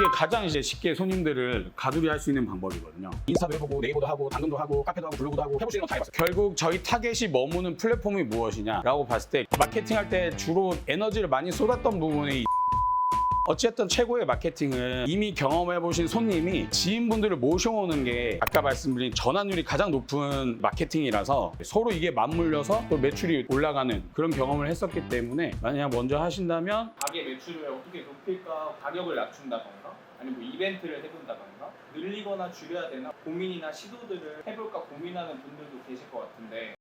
이게 가장 이제 쉽게 손님들을 가두리 할 수 있는 방법이거든요. 인스타도 해보고 네이버도 하고 당근도 하고 카페도 하고 블로그도 하고 해볼 수 있는 건 다 해봤어요. 결국 저희 타겟이 머무는 플랫폼이 무엇이냐라고 봤을 때 마케팅할 때 주로 에너지를 많이 쏟았던 부분이 어쨌든 최고의 마케팅은 이미 경험해 보신 손님이 지인분들을 모셔오는 게 아까 말씀드린 전환율이 가장 높은 마케팅이라서 서로 이게 맞물려서 또 매출이 올라가는 그런 경험을 했었기 때문에 만약 먼저 하신다면 가게 매출을 어떻게 높일까 가격을 낮춘다던가 아니면 뭐 이벤트를 해본다던가? 늘리거나 줄여야 되나? 고민이나 시도들을 해볼까 고민하는 분들도 계실 것 같은데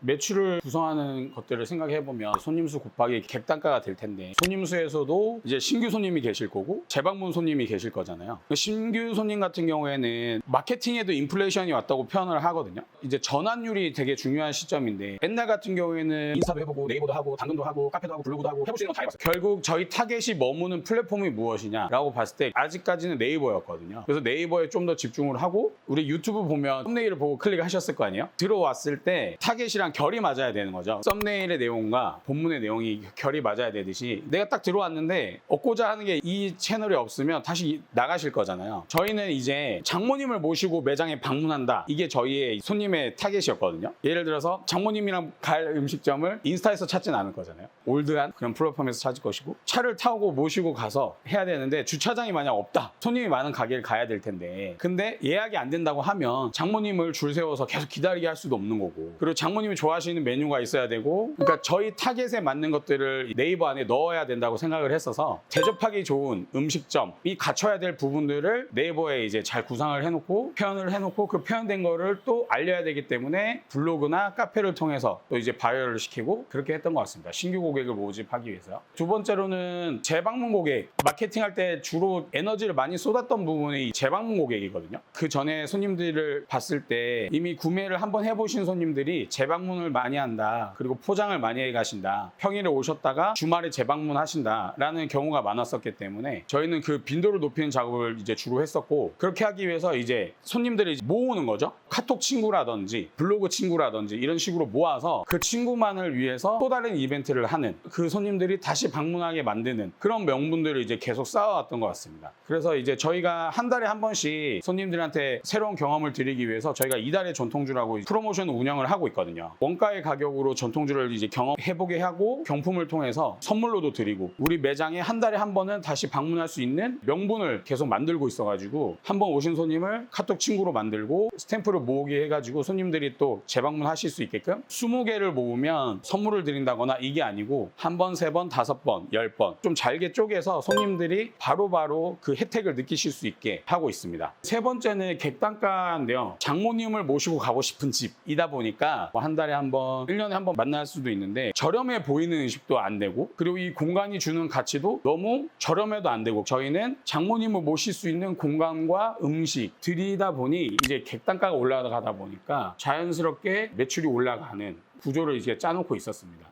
매출을 구성하는 것들을 생각해 보면 손님 수 곱하기 객단가가 될 텐데 손님 수에서도 이제 신규 손님이 계실 거고 재방문 손님이 계실 거잖아요. 그 신규 손님 같은 경우에는 마케팅에도 인플레이션이 왔다고 표현을 하거든요. 이제 전환율이 되게 중요한 시점인데 옛날 같은 경우에는 인스타도 해보고 네이버도 하고 당근도 하고 카페도 하고 블로그도 하고 있는 건 다 해봤어요. 결국 저희 타겟이 머무는 플랫폼이 무엇이냐라고 봤을 때 아직까지는 네이버였거든요. 그래서 네이버에 좀 더 집중을 하고 우리 유튜브 보면 썸네일을 보고 클릭하셨을 거 아니에요? 들어왔을 때 타겟이랑 결이 맞아야 되는 거죠. 썸네일의 내용과 본문의 내용이 결이 맞아야 되듯이 내가 딱 들어왔는데 얻고자 하는 게 이 채널이 없으면 다시 나가실 거잖아요. 저희는 이제 장모님을 모시고 매장에 방문한다. 이게 저희의 손님의 타겟이었거든요. 예를 들어서 장모님이랑 갈 음식점을 인스타에서 찾진 않을 거잖아요. 올드한 그런 플랫폼에서 찾을 것이고 차를 타고 모시고 가서 해야 되는데 주차장이 만약 없다. 손님이 많은 가게를 가야 될 텐데 근데 예약이 안 된다고 하면 장모님을 줄 세워서 계속 기다리게 할 수도 없는 거고 그리고 장모님이 좋아하시는 메뉴가 있어야 되고 그러니까 저희 타겟에 맞는 것들을 네이버 안에 넣어야 된다고 생각을 했어서 대접하기 좋은 음식점이 갖춰야 될 부분들을 네이버에 이제 잘 구상을 해놓고 표현을 해놓고 그 표현된 거를 또 알려야 되기 때문에 블로그나 카페를 통해서 또 이제 바이어를 시키고 그렇게 했던 것 같습니다. 신규 고객을 모집하기 위해서. 두 번째로는 재방문 고객. 마케팅할 때 주로 에너지를 많이 쏟았던 부분이 재방문 고객이거든요. 그 전에 손님들을 봤을 때 이미 구매를 한번 해보신 손님들이 재방문 을 많이 한다. 그리고 포장을 많이 해 가신다. 평일에 오셨다가 주말에 재방문 하신다라는 경우가 많았었기 때문에 저희는 그 빈도를 높이는 작업을 이제 주로 했었고 그렇게 하기 위해서 이제 손님들을 이제 모으는 거죠. 카톡 친구라든지 블로그 친구라든지 이런 식으로 모아서 그 친구만을 위해서 또 다른 이벤트를 하는 그 손님들이 다시 방문하게 만드는 그런 명분들을 이제 계속 쌓아왔던 것 같습니다. 그래서 이제 저희가 한 달에 한 번씩 손님들한테 새로운 경험을 드리기 위해서 저희가 이달의 전통주라고 프로모션 운영을 하고 있거든요. 원가의 가격으로 전통주를 이제 경험해보게 하고 경품을 통해서 선물로도 드리고 우리 매장에 한 달에 한 번은 다시 방문할 수 있는 명분을 계속 만들고 있어가지고 한 번 오신 손님을 카톡 친구로 만들고 스탬프를 모으게 해가지고 손님들이 또 재방문하실 수 있게끔 20개를 모으면 선물을 드린다거나 이게 아니고 한 번, 세 번, 다섯 번, 열 번 좀 잘게 쪼개서 손님들이 바로바로 그 혜택을 느끼실 수 있게 하고 있습니다. 세 번째는 객단가인데요. 장모님을 모시고 가고 싶은 집이다 보니까 뭐한 달에 한 번, 1년에 한 번 만날 수도 있는데 저렴해 보이는 음식도 안 되고 그리고 이 공간이 주는 가치도 너무 저렴해도 안 되고 저희는 장모님을 모실 수 있는 공간과 음식 드리다 보니 이제 객단가가 올라가다 보니까 자연스럽게 매출이 올라가는 구조를 이제 짜놓고 있었습니다.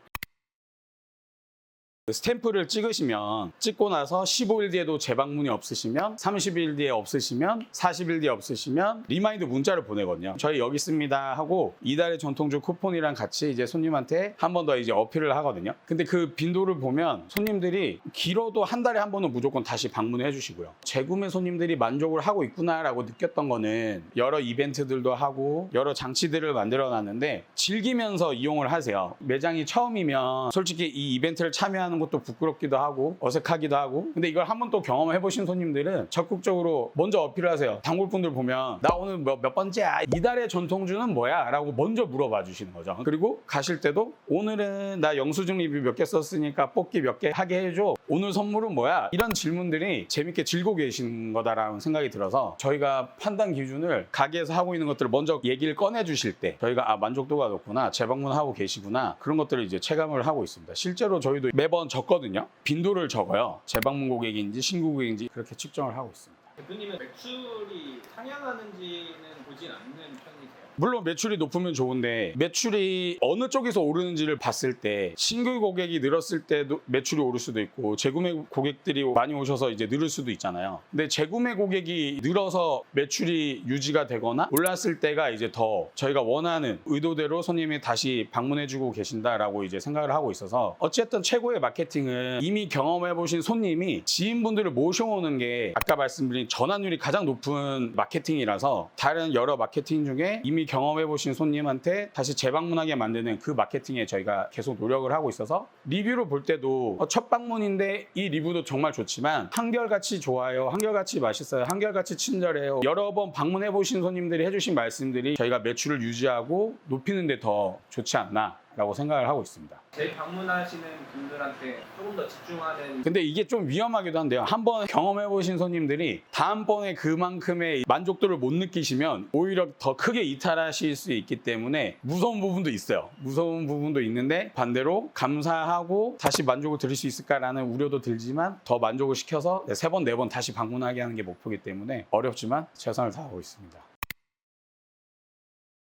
그 스탬프를 찍으시면 찍고 나서 15일 뒤에도 재방문이 없으시면 30일 뒤에 없으시면 40일 뒤에 없으시면 리마인드 문자를 보내거든요. 저희 여기 있습니다 하고 이달의 전통주 쿠폰이랑 같이 이제 손님한테 한 번 더 이제 어필을 하거든요. 근데 그 빈도를 보면 손님들이 길어도 한 달에 한 번은 무조건 다시 방문해 주시고요. 재구매 손님들이 만족을 하고 있구나라고 느꼈던 거는 여러 이벤트들도 하고 여러 장치들을 만들어 놨는데 즐기면서 이용을 하세요. 매장이 처음이면 솔직히 이 이벤트를 참여하는 것도 부끄럽기도 하고 어색하기도 하고 근데 이걸 한번 또 경험해 보신 손님들은 적극적으로 먼저 어필을 하세요. 단골분들 보면 나 오늘 몇, 몇 번째야? 이달의 전통주는 뭐야? 라고 먼저 물어봐 주시는 거죠. 그리고 가실 때도 오늘은 나 영수증 리뷰 몇 개 썼으니까 뽑기 몇 개 하게 해줘. 오늘 선물은 뭐야? 이런 질문들이 재밌게 즐고 계신 거다라는 생각이 들어서 저희가 판단 기준을 가게에서 하고 있는 것들을 먼저 얘기를 꺼내 주실 때 저희가 아 만족도가 높구나 재방문하고 계시구나 그런 것들을 이제 체감을 하고 있습니다. 실제로 저희도 매번 적거든요. 빈도를 적어요. 재방문 고객인지 신규 고객인지 그렇게 측정을 하고 있습니다. 대표님은 매출이 상향하는지는 보진 않는 편이세요? 물론 매출이 높으면 좋은데 매출이 어느 쪽에서 오르는지를 봤을 때 신규 고객이 늘었을 때도 매출이 오를 수도 있고 재구매 고객들이 많이 오셔서 이제 늘을 수도 있잖아요. 근데 재구매 고객이 늘어서 매출이 유지가 되거나 올랐을 때가 이제 더 저희가 원하는 의도대로 손님이 다시 방문해주고 계신다라고 이제 생각을 하고 있어서 어쨌든 최고의 마케팅은 이미 경험해 보신 손님이 지인분들을 모셔오는 게 아까 말씀드린 전환율이 가장 높은 마케팅이라서 다른 여러 마케팅 중에 이미 경험해 보신 손님한테 다시 재방문하게 만드는 그 마케팅에 저희가 계속 노력을 하고 있어서 리뷰를 볼 때도 어, 첫 방문인데 이 리뷰도 정말 좋지만 한결같이 좋아요, 한결같이 맛있어요, 한결같이 친절해요. 여러 번 방문해 보신 손님들이 해주신 말씀들이 저희가 매출을 유지하고 높이는 데 더 좋지 않나 라고 생각을 하고 있습니다. 재방문하시는 분들한테 조금 더 집중하는 근데 이게 좀 위험하기도 한데요. 한번 경험해 보신 손님들이 다음번에 그만큼의 만족도를 못 느끼시면 오히려 더 크게 이탈하실 수 있기 때문에 무서운 부분도 있어요. 무서운 부분도 있는데 반대로 감사하고 다시 만족을 드릴 수 있을까라는 우려도 들지만 더 만족을 시켜서 세 번, 네 번 다시 방문하게 하는 게 목표이기 때문에 어렵지만 최선을 다하고 있습니다.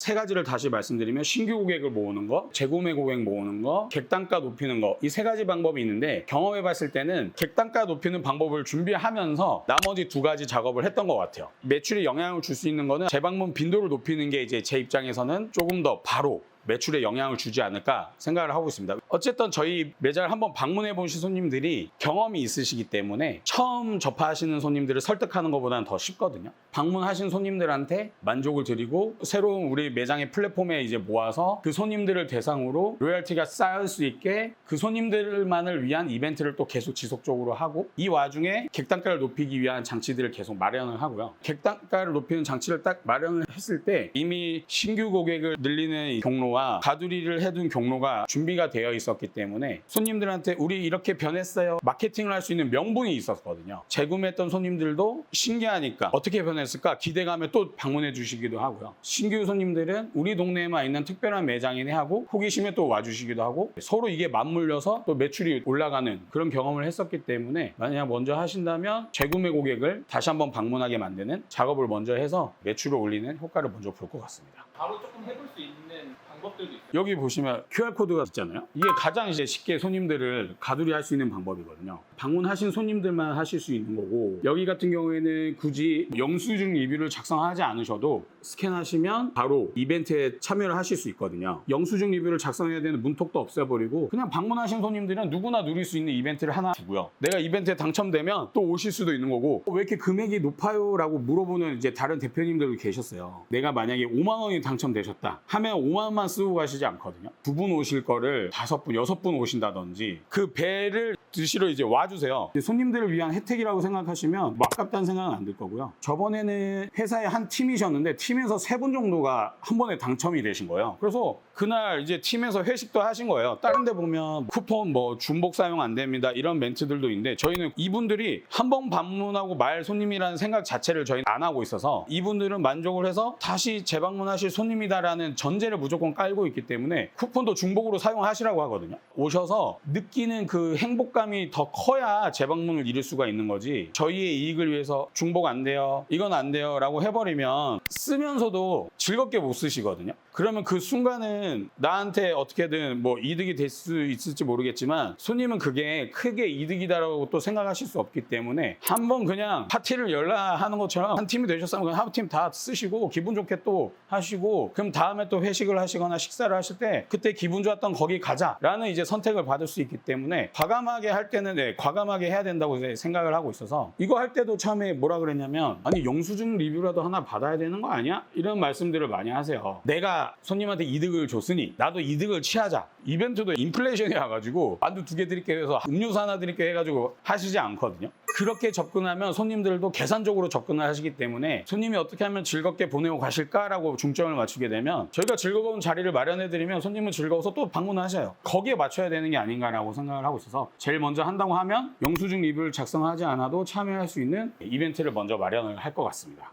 세 가지를 다시 말씀드리면 신규 고객을 모으는 거, 재구매 고객 모으는 거, 객단가 높이는 거 이 세 가지 방법이 있는데 경험해 봤을 때는 객단가 높이는 방법을 준비하면서 나머지 두 가지 작업을 했던 것 같아요. 매출에 영향을 줄 수 있는 거는 재방문 빈도를 높이는 게 이제 제 입장에서는 조금 더 바로 매출에 영향을 주지 않을까 생각을 하고 있습니다. 어쨌든 저희 매장을 한번 방문해 보신 손님들이 경험이 있으시기 때문에 처음 접하시는 손님들을 설득하는 것보다는 더 쉽거든요. 방문하신 손님들한테 만족을 드리고 새로운 우리 매장의 플랫폼에 이제 모아서 그 손님들을 대상으로 로열티가 쌓일 수 있게 그 손님들만을 위한 이벤트를 또 계속 지속적으로 하고 이 와중에 객단가를 높이기 위한 장치들을 계속 마련을 하고요. 객단가를 높이는 장치를 딱 마련을 했을 때 이미 신규 고객을 늘리는 이 경로와 가두리를 해둔 경로가 준비가 되어 있었기 때문에 손님들한테 우리 이렇게 변했어요. 마케팅을 할 수 있는 명분이 있었거든요. 재구매했던 손님들도 신기하니까 어떻게 변했을까 기대감에 또 방문해 주시기도 하고요. 신규 손님들은 우리 동네에만 있는 특별한 매장이네 하고 호기심에 또 와주시기도 하고 서로 이게 맞물려서 또 매출이 올라가는 그런 경험을 했었기 때문에 만약 먼저 하신다면 재구매 고객을 다시 한번 방문하게 만드는 작업을 먼저 해서 매출을 올리는 효과를 먼저 볼 것 같습니다. 바로 조금 해볼 수 있는 방법들도 있어요. 여기 보시면 QR코드가 있잖아요. 이게 가장 이제 쉽게 손님들을 가두리 할 수 있는 방법이거든요. 방문하신 손님들만 하실 수 있는 거고, 여기 같은 경우에는 굳이 영수증 리뷰를 작성하지 않으셔도 스캔하시면 바로 이벤트에 참여를 하실 수 있거든요. 영수증 리뷰를 작성해야 되는 문턱도 없애버리고, 그냥 방문하신 손님들은 누구나 누릴 수 있는 이벤트를 하나 두고요. 내가 이벤트에 당첨되면 또 오실 수도 있는 거고, 왜 이렇게 금액이 높아요? 라고 물어보는 이제 다른 대표님들도 계셨어요. 내가 만약에 5만 원이 당첨되셨다 하면 5만 원만 쓰고 가시지 않거든요. 두 분 오실 거를 다섯 분, 여섯 분 오신다든지 그 배를 드시러 이제 와주세요. 손님들을 위한 혜택이라고 생각하시면 뭐 아깝다는 생각은 안 들 거고요. 저번에는 회사의 한 팀이셨는데 팀에서 세 분 정도가 한 번에 당첨이 되신 거예요. 그래서 그날 이제 팀에서 회식도 하신 거예요. 다른 데 보면 쿠폰 뭐 중복 사용 안 됩니다. 이런 멘트들도 있는데 저희는 이분들이 한 번 방문하고 말 손님이라는 생각 자체를 저희는 안 하고 있어서 이분들은 만족을 해서 다시 재방문하실 손님이다라는 전제를 무조건 깔고 있기 때문에 쿠폰도 중복으로 사용하시라고 하거든요. 오셔서 느끼는 그 행복감이 더 커야 재방문을 이룰 수가 있는 거지. 저희의 이익을 위해서 중복 안 돼요. 이건 안 돼요. 라고 해버리면 쓰면서도 즐겁게 못 쓰시거든요. 그러면 그 순간은 나한테 어떻게든 뭐 이득이 될 수 있을지 모르겠지만 손님은 그게 크게 이득이다라고 또 생각하실 수 없기 때문에 한번 그냥 파티를 열라 하는 것처럼 한 팀이 되셨으면 그냥 한 팀 다 쓰시고 기분 좋게 또 하시고 그럼 다음에 또 회식을 하시거나 식사를 하실 때 그때 기분 좋았던 거기 가자라는 이제 선택을 받을 수 있기 때문에 과감하게 할 때는 네, 과감하게 해야 된다고 생각을 하고 있어서 이거 할 때도 처음에 뭐라 그랬냐면 아니 영수증 리뷰라도 하나 받아야 되는 거 아니야? 이런 말씀들을 많이 하세요. 내가 손님한테 이득을 줬으니 나도 이득을 취하자. 이벤트도 인플레이션이 와가지고 만두 두 개 드릴게요 해서 음료수 하나 드릴게요 해가지고 하시지 않거든요. 그렇게 접근하면 손님들도 계산적으로 접근을 하시기 때문에 손님이 어떻게 하면 즐겁게 보내고 가실까라고 중점을 맞추게 되면 저희가 즐거운 자리를 마련해드리면 손님은 즐거워서 또 방문하셔요. 거기에 맞춰야 되는 게 아닌가라고 생각을 하고 있어서 제일 먼저 한다고 하면 영수증 리뷰를 작성하지 않아도 참여할 수 있는 이벤트를 먼저 마련을 할 것 같습니다.